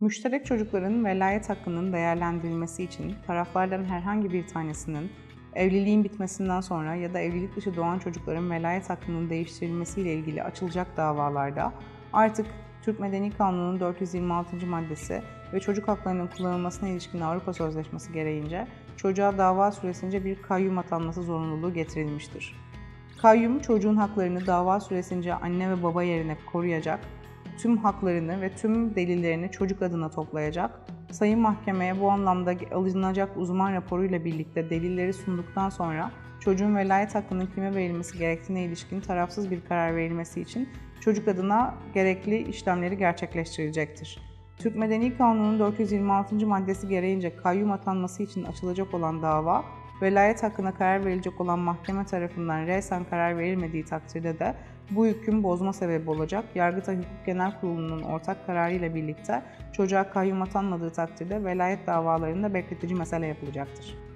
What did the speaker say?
Müşterek çocukların velayet hakkının değerlendirilmesi için taraflardan herhangi bir tanesinin evliliğin bitmesinden sonra ya da evlilik dışı doğan çocukların velayet hakkının değiştirilmesiyle ilgili açılacak davalarda artık Türk Medeni Kanunu'nun 426. maddesi ve çocuk haklarının kullanılmasına ilişkin Avrupa Sözleşmesi gereğince çocuğa dava süresince bir kayyum atanması zorunluluğu getirilmiştir. Kayyum çocuğun haklarını dava süresince anne ve baba yerine koruyacak, tüm haklarını ve tüm delillerini çocuk adına toplayacak, sayın mahkemeye bu anlamda alınacak uzman raporuyla birlikte delilleri sunduktan sonra çocuğun velayet hakkının kime verilmesi gerektiğine ilişkin tarafsız bir karar verilmesi için çocuk adına gerekli işlemleri gerçekleştirilecektir. Türk Medeni Kanunu'nun 426. maddesi gereğince kayyum atanması için açılacak olan dava, velayet hakkına karar verilecek olan mahkeme tarafından resen karar verilmediği takdirde de bu hüküm bozma sebebi olacak. Yargıtay Hukuk Genel Kurulu'nun ortak kararıyla birlikte çocuğa kayyum atanmadığı takdirde velayet davalarında bekletici mesele yapılacaktır.